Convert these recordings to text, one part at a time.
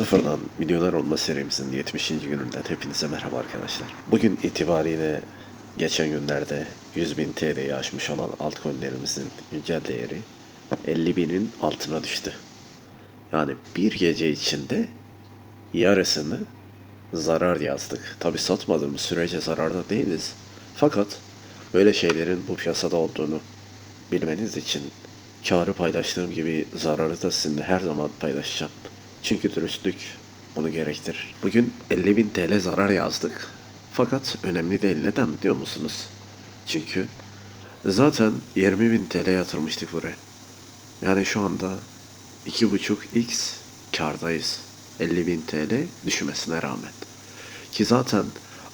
Sıfırdan Milyoner Olma serimizin 70. gününden hepinize merhaba arkadaşlar. Bugün itibariyle geçen günlerde 100.000 TL'yi aşmış olan altcoin'lerimizin güncel değeri 50.000'in altına düştü. Yani bir gece içinde yarısını zarar yazdık. Tabi satmadığımız sürece zararda değiliz. Fakat böyle şeylerin bu piyasada olduğunu bilmeniz için karı paylaştığım gibi zararı da sizinle her zaman paylaşacağım. Çünkü dürüstlük bunu gerektirir. Bugün 50.000 TL zarar yazdık. Fakat önemli değil. Neden biliyor musunuz? Çünkü zaten 20.000 TL yatırmıştık buraya. Yani şu anda 2.5x kardayız. 50.000 TL düşmesine rağmen. Ki zaten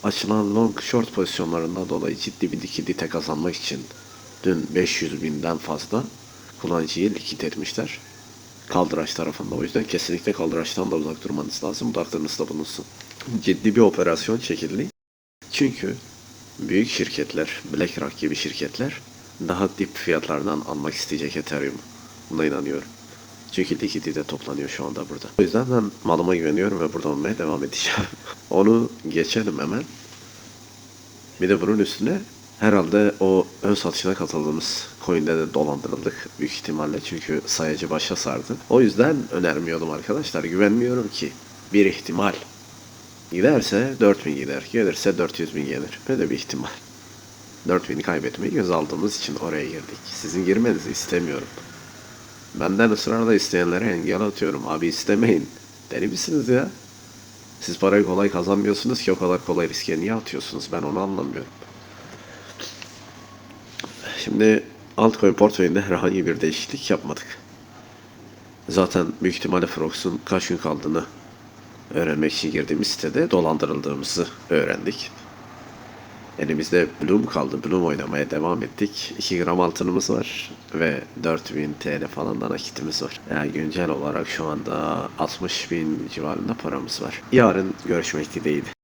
açılan long short pozisyonlarından dolayı ciddi bir likidite kazanmak için dün 500 binden fazla kullanıcıyı likit etmişler. Kaldıraç tarafında. O yüzden kesinlikle kaldıraçtan da uzak durmanız lazım. Bu da aklınızda bulunsun. Ciddi bir operasyon çekildi. Çünkü büyük şirketler, BlackRock gibi şirketler daha dip fiyatlardan almak isteyecek Ethereum. Buna inanıyorum. Çünkü likidite toplanıyor şu anda burada. O yüzden ben malıma güveniyorum ve burada olmaya devam edeceğim. Onu geçelim hemen. Bir de bunun üstüne herhalde o ön satışına katıldığımız coin'de de dolandırıldık büyük ihtimalle çünkü sayacı başa sardı. O yüzden önermiyordum arkadaşlar. Güvenmiyorum ki bir ihtimal. Giderse 4000 gider, gelirse 400 bin gelir. Böyle bir ihtimal. 4000'i kaybetmeyi göz aldığımız için oraya girdik. Sizin girmenizi istemiyorum. Benden ısrarla isteyenlere engel atıyorum. Abi istemeyin. Deli misiniz ya? Siz parayı kolay kazanmıyorsunuz ki o kadar kolay riske niye atıyorsunuz? Ben onu anlamıyorum. Şimdi altcoin portföyünde herhangi bir değişiklik yapmadık. Zaten büyük ihtimalle Frox'un kaç gün kaldığını öğrenmek için girdiğimiz sitede dolandırıldığımızı öğrendik. Elimizde Bloom kaldı. Bloom oynamaya devam ettik. 2 gram altınımız var ve 4000 TL falan da nakitimiz var. Yani güncel olarak şu anda 60 bin civarında paramız var. Yarın görüşmek dileğiyle.